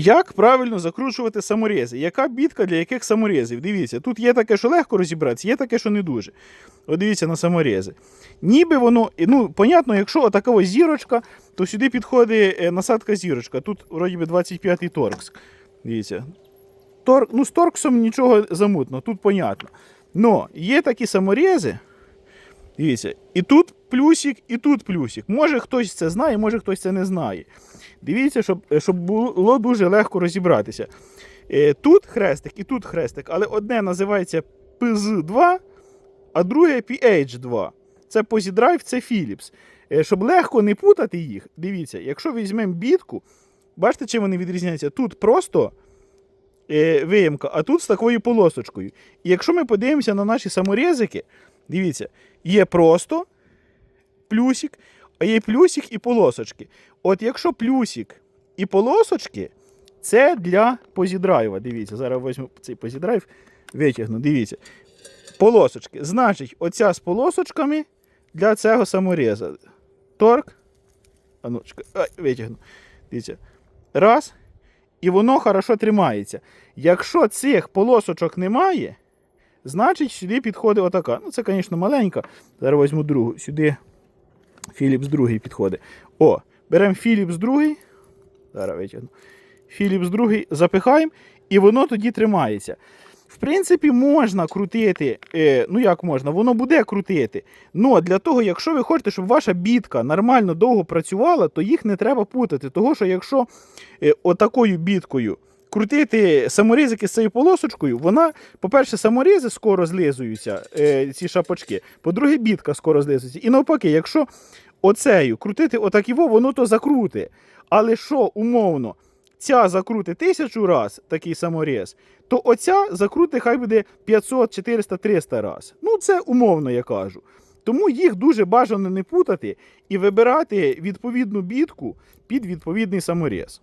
Як правильно закручувати саморези? Яка бітка для яких саморезів? Дивіться, тут є таке, що легко розібратися, є таке, що не дуже. От дивіться на саморези. Ніби воно, ну, понятно, якщо отака ось зірочка, то сюди підходить е, насадка зірочка. Тут вроді би 25-й торкс. Дивіться. Тор, ну, з торксом нічого замутно, тут понятно. Но є такі саморези. Дивіться, і тут плюсик, і тут плюсик. Може хтось це знає, може хтось це не знає. Дивіться, щоб, щоб було дуже легко розібратися. Е, Тут хрестик і тут хрестик, але одне називається PZ2, а друге PH2. Це Позідrive, це Philips. Е, Щоб легко не путати їх, дивіться, якщо візьмемо бітку, бачите, чим вони відрізняються? Тут просто е, виємка, а тут з такою полосочкою. І якщо ми подивимося на наші саморезики, дивіться, є просто плюсик, а є плюсик і полосочки. От якщо плюсик і полосочки, це для позідрайва. Дивіться, зараз візьму цей позідрайв, витягну, дивіться. Полосочки. Значить, оця з полосочками для цього самореза. Торк. А ну, ай, витягну. Дивіться. Раз. І воно хорошо тримається. Якщо цих полосочок немає, значить сюди підходить отака. Ну, це, звісно, маленька. Зараз візьму другу. Сюди Philips другий підходить. О, беремо Philips другий. Зараз витягну. Philips другий запихаємо, і воно тоді тримається. В принципі, можна крутити. Е, ну як можна, воно буде крутити. Но для того, якщо ви хочете, щоб ваша бітка нормально довго працювала, то їх не треба путати. Того, що якщо е, отакою біткою крутити саморізики з цією полосочкою, вона, по-перше, саморізи скоро злизуються, е, ці шапочки. По-друге, бітка скоро злизується. І навпаки, якщо оцею крутити отак його, воно то закрути. Але що умовно, ця закрути тисячу раз такий саморіз, то оця закрути хай буде 500, 400, 300 раз. Ну, це умовно я кажу. Тому їх дуже бажано не путати і вибирати відповідну бітку під відповідний саморіз.